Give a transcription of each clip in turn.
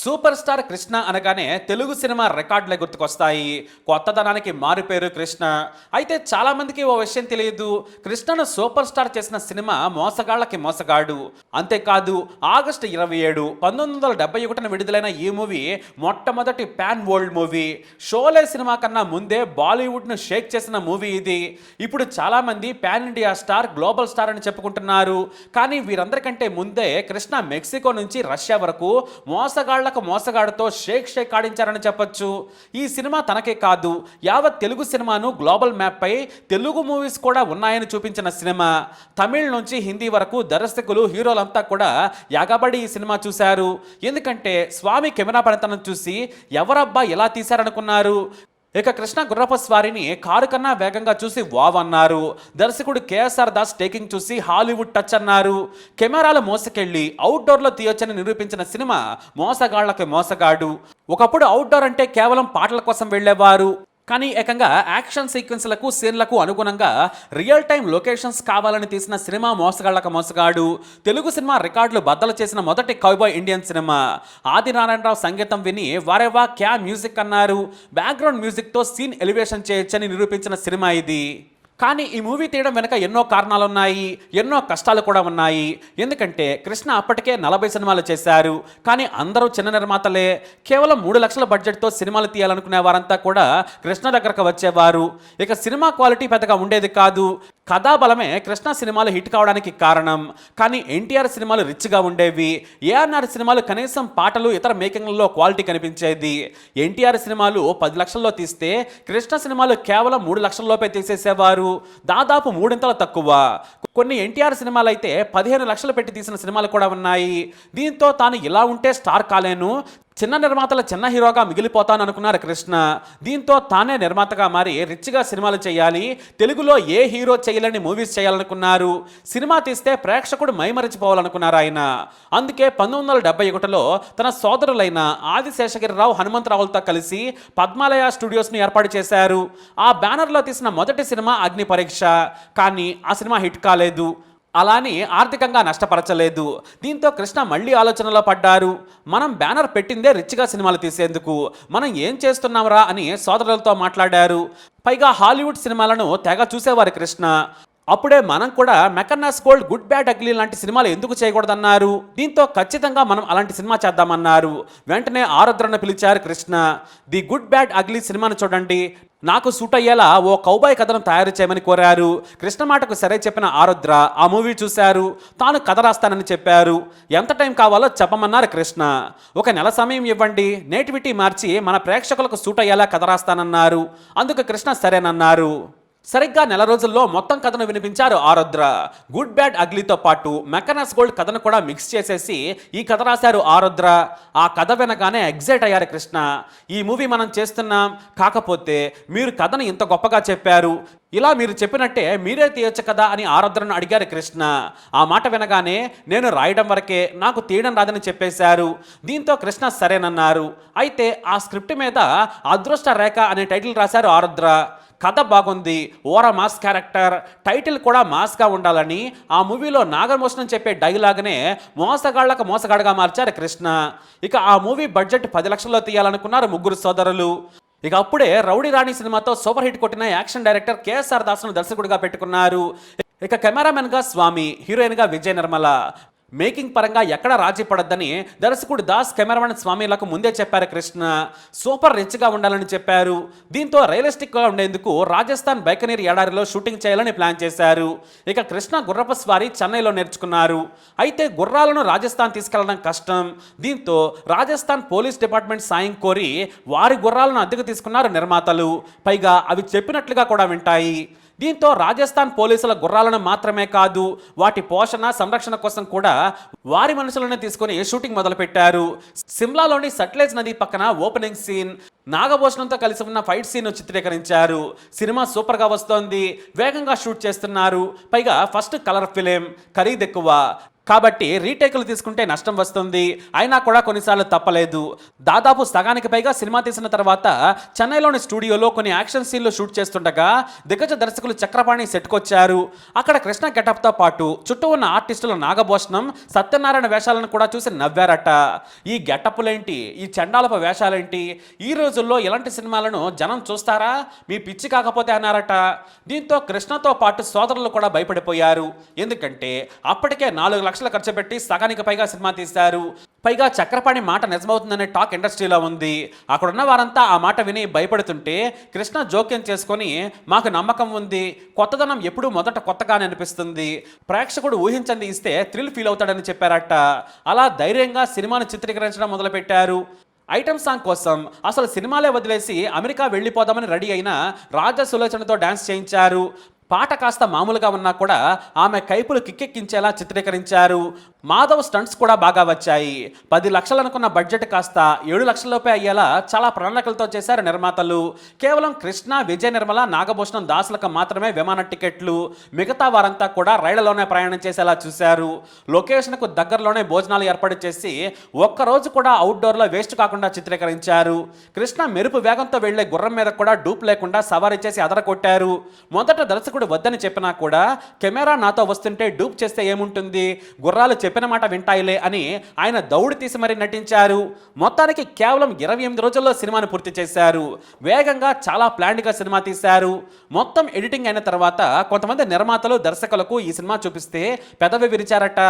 Super star Krishna అనగానే Telugu cinema రికార్డులే గుర్తుకొస్తాయి. కొత్తదనానికి మారుపేరు కృష్ణ. అయితే చాలామందికి ఓ విషయం తెలియదు. కృష్ణను సూపర్ స్టార్ చేసిన సినిమా మోసగాళ్ళకి మోసగాడు. అంతేకాదు ఆగస్టు ఇరవై ఏడు పంతొమ్మిది వందల డెబ్బై ఒకటిన విడుదలైన ఈ మూవీ మొట్టమొదటి pan world movie. Sholay cinema కన్నా ముందే బాలీవుడ్ను షేక్ చేసిన మూవీ ఇది. ఇప్పుడు చాలామంది pan pan India star global star అని చెప్పుకుంటున్నారు. కానీ వీరందరికంటే ముందే కృష్ణ మెక్సికో నుంచి రష్యా వరకు మోసగాళ్ళకు మోసగాడితో షేక్ షేక్ ఆడించారని చెప్పొచ్చు. ఈ సినిమా తనకే కాదు యావత్ తెలుగు సినిమాను గ్లోబల్ మ్యాప్పై తెలుగు మూవీస్ కూడా ఉన్నాయని చూపించిన సినిమా. తమిళ్ నుంచి హిందీ వరకు దర్శకులు హీరోలంతా కూడా యాగబడి ఈ సినిమా చూశారు. ఎందుకంటే స్వామి కెమెరా పనితనం చూసి ఎవరబ్బా ఎలా తీశారనుకున్నారు? ఇక కృష్ణ గుర్రపు స్వారిని కారు కన్నా వేగంగా చూసి వావ్ అన్నారు. దర్శకుడు K S R Das taking చూసి హాలీవుడ్ టచ్ అన్నారు. కెమెరాలు మోసకెళ్ళి అవుట్డోర్లో తీయొచ్చని నిరూపించిన సినిమా మోసగాళ్ళకు మోసగాడు. ఒకప్పుడు అవుట్డోర్ అంటే కేవలం పాటల కోసం వెళ్ళేవారు. కానీ ఏకంగా యాక్షన్ సీక్వెన్స్లకు సీన్లకు అనుగుణంగా రియల్ టైం లొకేషన్స్ కావాలని తీసిన సినిమా మోసగాళ్ళకు మోసగాడు. తెలుగు సినిమా రికార్డులు బద్దలు చేసిన మొదటి కౌబాయ్ ఇండియన్ సినిమా. ఆదినారాయణరావు సంగీతం విని వారేవా క్యా మ్యూజిక్ అన్నారు. బ్యాక్గ్రౌండ్ మ్యూజిక్తో సీన్ ఎలివేషన్ చేయొచ్చని నిరూపించిన సినిమా ఇది. కానీ ఈ మూవీ తీయడం వెనక ఎన్నో కారణాలు ఉన్నాయి ఎన్నో కష్టాలు కూడా ఉన్నాయి. ఎందుకంటే కృష్ణ అప్పటికే నలభై సినిమాలు చేశారు. కానీ అందరూ చిన్న నిర్మాతలే. కేవలం మూడు లక్షల బడ్జెట్తో సినిమాలు తీయాలనుకునే వారంతా కూడా కృష్ణ దగ్గరకు వచ్చేవారు. ఇక సినిమా క్వాలిటీ పెద్దగా ఉండేది కాదు. కథాబలమే కృష్ణ సినిమాలు హిట్ కావడానికి కారణం. కానీ ఎన్టీఆర్ సినిమాలు రిచ్గా ఉండేవి. ఏఆర్ఆర్ సినిమాలు కనీసం పాటలు ఇతర మేకింగ్లలో క్వాలిటీ కనిపించేది. ఎన్టీఆర్ సినిమాలు పది లక్షల్లో తీస్తే కృష్ణ సినిమాలు కేవలం మూడు లక్షల్లోపే తీసేసేవారు. దాదాపు మూడింతలు తక్కువ. కొన్ని ఎన్టీఆర్ సినిమాలు అయితే పదిహేను లక్షలు పెట్టి తీసిన సినిమాలు కూడా ఉన్నాయి. దీంతో తాను ఇలా ఉంటే స్టార్ కాలేను. చిన్న నిర్మాతల చిన్న హీరోగా మిగిలిపోతాను అనుకున్నారు కృష్ణ. దీంతో తానే నిర్మాతగా మారి రిచ్గా సినిమాలు చేయాలి తెలుగులో ఏ హీరో చేయలేని మూవీస్ చేయాలనుకున్నారు. సినిమా తీస్తే ప్రేక్షకుడు మైమరిచిపోవాలనుకున్నారు ఆయన. అందుకే పంతొమ్మిది వందల డెబ్బై ఒకటిలో తన సోదరులైన ఆదిశేషగిరిరావు హనుమంతరావులతో కలిసి పద్మాలయ స్టూడియోస్ని ఏర్పాటు చేశారు. ఆ బ్యానర్లో తీసిన మొదటి సినిమా అగ్ని పరీక్ష కానీ ఆ సినిమా హిట్ కాలేదు. అలాని ఆర్థికంగా నష్టపరచలేదు. దీంతో కృష్ణ మళ్ళీ ఆలోచనలో పడ్డారు. మనం బ్యానర్ పెట్టిందే రిచ్గా సినిమాలు తీసేందుకు. మనం ఏం చేస్తున్నాంరా అని సోదరులతో మాట్లాడారు. పైగా హాలీవుడ్ సినిమాలను తెగ చూసేవారు కృష్ణ. అప్పుడే మనం కూడా Mackenna's gold good bad ugly లాంటి సినిమాలు ఎందుకు చేయకూడదన్నారు? దీంతో ఖచ్చితంగా మనం అలాంటి సినిమా చేద్దామన్నారు. వెంటనే ఆరుద్రను పిలిచారు Krishna. The good bad ugly సినిమాను చూడండి. నాకు సూట్ అయ్యేలా ఓ కౌబాయ్ కథను తయారు చేయమని కోరారు. కృష్ణ మాటకు సరే చెప్పిన ఆరుద్ర ఆ మూవీ చూశారు. తాను కథ రాస్తానని చెప్పారు. ఎంత టైం కావాలో చెప్పమన్నారు కృష్ణ. ఒక నెల సమయం ఇవ్వండి. నేటివిటీ మార్చి మన ప్రేక్షకులకు సూట్ అయ్యేలా కథ రాస్తానన్నారు. అందుకు కృష్ణ సరేనన్నారు. సరిగ్గా నెల రోజుల్లో మొత్తం కథను వినిపించారు ఆరుద్ర. గుడ్ బ్యాడ్ అగ్లీతో పాటు మెకనస్ గోల్డ్ కథను కూడా మిక్స్ చేసేసి ఈ కథ రాశారు ఆరుద్ర. ఆ కథ వినగానే ఎగ్జైట్ అయ్యారు కృష్ణ. ఈ మూవీ మనం చేస్తున్నాం కాకపోతే మీరు కథను ఇంత గొప్పగా చెప్పారు. ఇలా మీరు చెప్పినట్టే మీరే తీయొచ్చు కదా అని ఆరుద్రను అడిగారు కృష్ణ. ఆ మాట వినగానే నేను రాయడం వరకే నాకు తీయడం రాదని చెప్పేశారు. దీంతో కృష్ణ సరేనన్నారు. అయితే ఆ స్క్రిప్ట్ మీద అదృష్ట రేఖ అనే టైటిల్ రాశారు ఆరుద్ర. కథ బాగుంది ఓర మాస్ క్యారెక్టర్ టైటిల్ కూడా మాస్గా ఉండాలని ఆ మూవీలో నాగమోషణం చెప్పే డైలాగ్నే మోసగాళ్ళకు మోసగాడుగా మార్చారు కృష్ణ. ఇక ఆ మూవీ బడ్జెట్ పది లక్షల్లో తీయాలనుకున్నారు ముగ్గురు సోదరులు. ఇక అప్పుడే రౌడీ రాణి సినిమాతో సూపర్ హిట్ కొట్టిన action director K S R దాస్ను దర్శకుడిగా పెట్టుకున్నారు. ఇక కెమెరామెన్గా స్వామి హీరోయిన్గా విజయ నిర్మల. మేకింగ్ పరంగా ఎక్కడ రాజీ పడద్దని దర్శకుడు దాస్ కెమెరామెన్ స్వామిలకు ముందే చెప్పారు కృష్ణ. సూపర్ రిచ్గా ఉండాలని చెప్పారు. దీంతో రియలిస్టిక్గా ఉండేందుకు రాజస్థాన్ బైకనీర్ ఎడారిలో షూటింగ్ చేయాలని ప్లాన్ చేశారు. ఇక కృష్ణ గుర్రపు స్వారీ చెన్నైలో నేర్చుకున్నారు. అయితే గుర్రాలను రాజస్థాన్ తీసుకెళ్ళడం కష్టం. దీంతో రాజస్థాన్ పోలీస్ డిపార్ట్మెంట్ సాయం కోరి వారి గుర్రాలను అద్దెకు తీసుకున్నారు నిర్మాతలు. పైగా అవి చెప్పినట్లుగా కూడా వింటాయి. దీంతో రాజస్థాన్ పోలీసుల గుర్రాలను మాత్రమే కాదు వాటి పోషణ సంరక్షణ కోసం కూడా వారి మనుషులనే తీసుకొని షూటింగ్ మొదలుపెట్టారు. సిమ్లాలోని సట్లేజ్ నది పక్కన ఓపెనింగ్ సీన్ నాగభూషణంతో కలిసి ఉన్న ఫైట్ సీన్ చిత్రీకరించారు. సినిమా సూపర్గా వస్తోంది వేగంగా షూట్ చేస్తున్నారు. పైగా ఫస్ట్ కలర్ ఫిలిం ఖరీదెక్కువ. కాబట్టి రీటేకులు తీసుకుంటే నష్టం వస్తుంది. అయినా కూడా కొన్నిసార్లు తప్పలేదు. దాదాపు సగానికి పైగా సినిమా తీసిన తర్వాత చెన్నైలోని స్టూడియోలో కొన్ని యాక్షన్ సీన్లు షూట్ చేస్తుండగా దిగ్గజ దర్శకులు చక్రపాణి సెట్కొచ్చారు. అక్కడ కృష్ణ గెటప్తో పాటు చుట్టూ ఉన్న ఆర్టిస్టుల నాగభూషణం సత్యనారాయణ వేషాలను కూడా చూసి నవ్వారట. ఈ గెటప్పులేంటి? ఈ చండాలప వేషాలేంటి? ఈ రోజుల్లో ఇలాంటి సినిమాలను జనం చూస్తారా? మీ పిచ్చి కాకపోతే అన్నారట. దీంతో కృష్ణతో పాటు సోదరులు కూడా భయపడిపోయారు. ఎందుకంటే అప్పటికే నాలుగు లక్షలు ఖర్చు పెట్టి సగానికి పైగా సినిమా తీశారు. పైగా చక్రపాణి మాట నిజమవుతుందనే టాక్ ఇండస్ట్రీలో ఉంది. అక్కడున్న వారంతా ఆ మాట విని భయపడుతుంటే కృష్ణ జోక్యం చేసుకొని మాకు నమ్మకం ఉంది. కొత్తదనం ఎప్పుడూ మొదట కొత్తగానే అనిపిస్తుంది. ప్రేక్షకుడు ఊహించండి ఇస్తే థ్రిల్ ఫీల్ అవుతాడని చెప్పారట. అలా ధైర్యంగా సినిమాను చిత్రీకరించడం మొదలుపెట్టారు. ఐటమ్ సాంగ్ కోసం అసలు సినిమాలే వదిలేసి అమెరికా వెళ్ళిపోదామని రెడీ అయిన రాజా సులోచనతో డాన్స్ చేయించారు. పాట కాస్త మామూలుగా ఉన్నా కూడా ఆమె కైపులు కిక్కెక్కించేలా చిత్రీకరించారు. మాధవ్ స్టంట్స్ కూడా బాగా వచ్చాయి. పది లక్షలు అనుకున్న బడ్జెట్ కాస్త ఏడు లక్షలలోపే అయ్యేలా చాలా ప్రణాళికలతో చేశారు నిర్మాతలు. కేవలం కృష్ణ విజయ నిర్మల నాగభూషణం దాసులకు మాత్రమే విమాన టికెట్లు మిగతా వారంతా కూడా రైళ్ళలోనే ప్రయాణం చేసేలా చూశారు. లొకేషన్కు దగ్గరలోనే భోజనాలు ఏర్పాటు చేసి ఒక్కరోజు కూడా అవుట్డోర్లో వేస్ట్ కాకుండా చిత్రీకరించారు. కృష్ణ మెరుపు వేగంతో వెళ్ళే గుర్రం మీద కూడా డూప్ లేకుండా సవారీ చేసి అదరగొట్టారు. మొదట దర్శకుడు వద్దని చెప్పినా కూడా కెమెరా నాతో వస్తుంటే డూప్ చేస్తే ఏముంటుంది? గుర్రాలు చెప్పిన మాట వింటాయిలే అని ఆయన దౌడు తీసి మరీ నటించారు. మొత్తానికి కేవలం ఇరవై ఎనిమిది రోజుల్లో సినిమాను పూర్తి చేశారు. వేగంగా చాలా ప్లాన్డ్గా సినిమా తీశారు. మొత్తం ఎడిటింగ్ అయిన తర్వాత కొంతమంది నిర్మాతలు దర్శకులకు ఈ సినిమా చూపిస్తే పెదవి విరిచారట.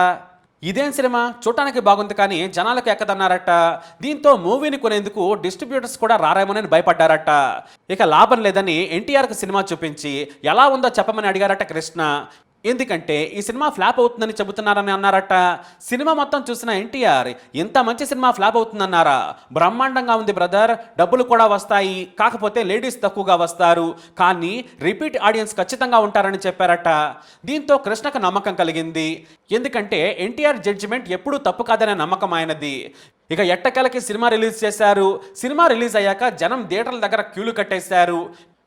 ఇదేం సినిమా? చూడటానికి బాగుంది కానీ జనాలకు ఎక్కదన్నారట. దీంతో మూవీని కొనేందుకు డిస్ట్రిబ్యూటర్స్ కూడా రారేమోనని భయపడ్డారట. ఇక లాభం లేదని ఎన్టీఆర్కు సినిమా చూపించి ఎలా ఉందో చెప్పమని అడిగారట కృష్ణ. ఎందుకంటే ఈ సినిమా ఫ్లాప్ అవుతుందని చెబుతున్నారని అన్నారట. సినిమా మొత్తం చూసిన ఎన్టీఆర్ ఇంత మంచి సినిమా ఫ్లాప్ అవుతుందన్నారా? బ్రహ్మాండంగా ఉంది బ్రదర్ డబ్బులు కూడా వస్తాయి కాకపోతే లేడీస్ తక్కువగా వస్తారు. కానీ రిపీట్ ఆడియన్స్ ఖచ్చితంగా ఉంటారని చెప్పారట. దీంతో కృష్ణకు నమ్మకం కలిగింది. ఎందుకంటే ఎన్టీఆర్ జడ్జిమెంట్ ఎప్పుడూ తప్పు కాదనే నమ్మకం ఆయనది. ఇక ఎట్టకేలకి సినిమా రిలీజ్ చేశారు. సినిమా రిలీజ్ అయ్యాక జనం థియేటర్ల దగ్గర క్యూలు కట్టేశారు.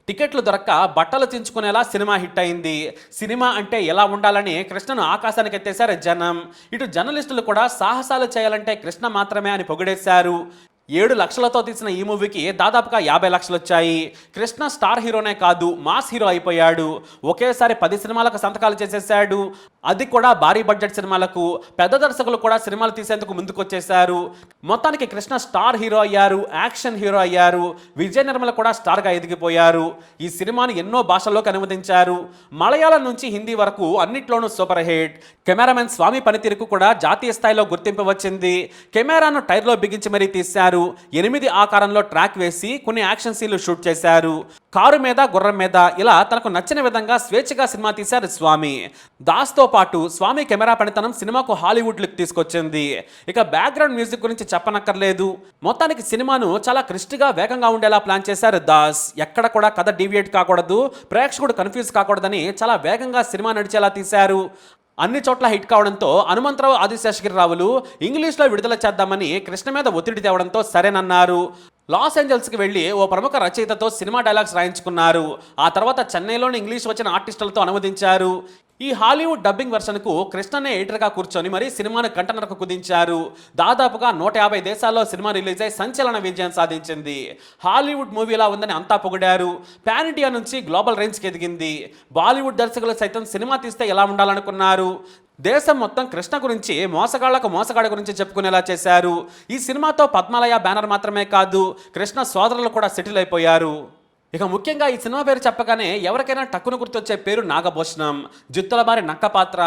టికెట్లు దొరక్క బట్టలు చించుకునేలా సినిమా హిట్ అయింది. సినిమా అంటే ఎలా ఉండాలని కృష్ణను ఆకాశానికి ఎత్తేశారు జనం. ఇటు జర్నలిస్టులు కూడా సాహసాలు చేయాలంటే కృష్ణ మాత్రమే అని పొగిడేశారు. ఏడు లక్షలతో తీసిన ఈ మూవీకి దాదాపుగా యాభై లక్షలు వచ్చాయి కృష్ణ స్టార్ హీరోనే కాదు మాస్ హీరో అయిపోయాడు. ఒకేసారి పది సినిమాలకు సంతకాలు చేసేసాడు అది కూడా భారీ బడ్జెట్ సినిమాలకు పెద్ద దర్శకులు కూడా సినిమాలు తీసేందుకు ముందుకొచ్చేశారు. మొత్తానికి కృష్ణ స్టార్ హీరో అయ్యారు యాక్షన్ హీరో అయ్యారు విజయ నిర్మల కూడా స్టార్గా ఎదిగిపోయారు. ఈ సినిమాను ఎన్నో భాషల్లోకి అనువదించారు. మలయాళం నుంచి హిందీ వరకు అన్నిట్లోనూ సూపర్ హిట్. కెమెరామెన్ స్వామి పనితీరుకు కూడా జాతీయ స్థాయిలో గుర్తింపు వచ్చింది. కెమెరాను టైర్లో బిగించి మరీ తీశారు. ఎనిమిది ఆకారంలో ట్రాక్ వేసి కొన్ని యాక్షన్ సీన్లు షూట్ చేశారు. కారు మీద గుర్రం మీద ఇలా తనకు నచ్చిన విధంగా స్వేచ్ఛగా సినిమా తీశారు స్వామి. దాస్తో పాటు స్వామి కెమెరా పనితనం సినిమాకు హాలీవుడ్ లుక్ తీసుకొచ్చింది. ఇక బ్యాక్గ్రౌండ్ మ్యూజిక్ గురించి చెప్పనక్కర్లేదు. మొత్తానికి సినిమాను చాలా క్రిస్టిగా వేగంగా ఉండేలా ప్లాన్ చేశారు దాస్. ఎక్కడ కూడా కథ డీవియేట్ కాకూడదు ప్రేక్షకుడు కన్ఫ్యూజ్ కాకూడదని చాలా వేగంగా సినిమా నడిచేలా తీశారు. అన్ని చోట్ల హిట్ కావడంతో హనుమంతరావు ఆదిశేషగిరిరావులు ఇంగ్లీష్లో విడుదల చేద్దామని కృష్ణ మీద ఒత్తిడి తేవడంతో సరేనన్నారు. లాస్ ఏంజల్స్కి వెళ్ళి ఓ ప్రముఖ రచయితతో సినిమా డైలాగ్స్ రాయించుకున్నారు. ఆ తర్వాత చెన్నైలోని ఇంగ్లీష్ వచ్చిన ఆర్టిస్టులతో అనువదించారు. ఈ హాలీవుడ్ డబ్బింగ్ వెర్షన్కు కృష్ణనే ఎడిటర్గా కూర్చొని మరీ సినిమాను కంటనరకు కుదించారు. దాదాపుగా నూట యాభై దేశాల్లో సినిమా రిలీజ్ అయి సంచలన విజయం సాధించింది. హాలీవుడ్ మూవీలా ఉందని అంతా పొగిడారు. పాన్ ఇండియా నుంచి గ్లోబల్ రేంజ్కి ఎదిగింది. బాలీవుడ్ దర్శకులు సైతం సినిమా తీస్తే ఎలా ఉండాలనుకున్నారు? దేశం మొత్తం కృష్ణ గురించి మోసగాళ్ళకు మోసగాడ గురించి చెప్పుకునేలా చేశారు. ఈ సినిమాతో పద్మాలయ బ్యానర్ మాత్రమే కాదు కృష్ణ సోదరులు కూడా సెటిల్ అయిపోయారు. ఇక ముఖ్యంగా ఈ సినిమా పేరు చెప్పగానే ఎవరికైనా టక్కున గుర్తొచ్చే పేరు నాగభూషణం. జుత్తుల మారి నక్క పాత్ర.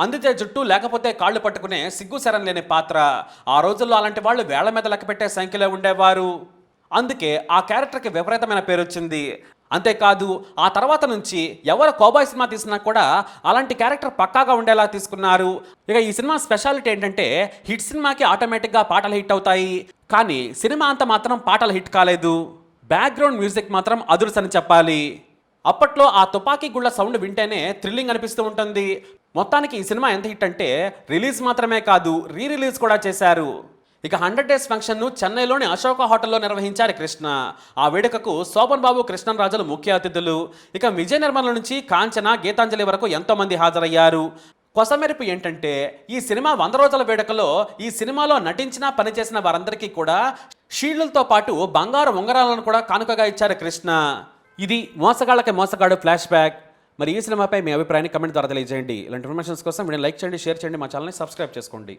అందితే జుట్టు లేకపోతే కాళ్ళు పట్టుకునే సిగ్గు శరం లేని పాత్ర. ఆ రోజుల్లో అలాంటి వాళ్ళు వేళ్ళ మీద లెక్క పెట్టే సంఖ్యలో ఉండేవారు. అందుకే ఆ క్యారెక్టర్కి విపరీతమైన పేరు వచ్చింది. అంతేకాదు ఆ తర్వాత నుంచి ఎవరు కోబాయ్ సినిమా తీసినా కూడా అలాంటి క్యారెక్టర్ పక్కాగా ఉండేలా తీసుకున్నారు. ఇక ఈ సినిమా స్పెషాలిటీ ఏంటంటే హిట్ సినిమాకి ఆటోమేటిక్గా పాటలు హిట్ అవుతాయి. కానీ సినిమా అంత మాత్రం పాటలు హిట్ కాలేదు. బ్యాక్గ్రౌండ్ మ్యూజిక్ మాత్రం అదుర్స్ అని చెప్పాలి. అప్పట్లో ఆ తుపాకీ గుళ్ళ సౌండ్ వింటేనే థ్రిల్లింగ్ అనిపిస్తూ ఉంటుంది. మొత్తానికి ఈ సినిమా ఎంత హిట్ అంటే రిలీజ్ మాత్రమే కాదు రీ రిలీజ్ కూడా చేశారు. ఇక హండ్రెడ్ డేస్ ఫంక్షన్ను చెన్నైలోని అశోక హోటల్లో నిర్వహించారు కృష్ణ. ఆ వేడుకకు శోభన్ బాబు కృష్ణన్ రాజులు ముఖ్య అతిథులు. ఇక విజయ నిర్మల నుంచి కాంచన గీతాంజలి వరకు ఎంతోమంది హాజరయ్యారు. కొసమెరుపు ఏంటంటే ఈ సినిమా వంద రోజుల వేడుకలో ఈ సినిమాలో నటించిన పనిచేసిన వారందరికీ కూడా షీల్డ్లతో పాటు బంగారు ఉంగరాలను కూడా కానుకగా ఇచ్చారు కృష్ణ. ఇది మోసగాళ్ళకి మోసగాడు ఫ్లాష్ బ్యాక్. మరి ఈ సినిమాపై మీ అభిప్రాయాన్ని కమెంట్ ద్వారా తెలియజేయండి. ఇలాంటి ఇన్ఫర్మేషన్స్ కోసం వీడియో లైక్ చేయండి షేర్ చేయండి మా ఛానల్ని సబ్స్క్రైబ్ చేసుకోండి.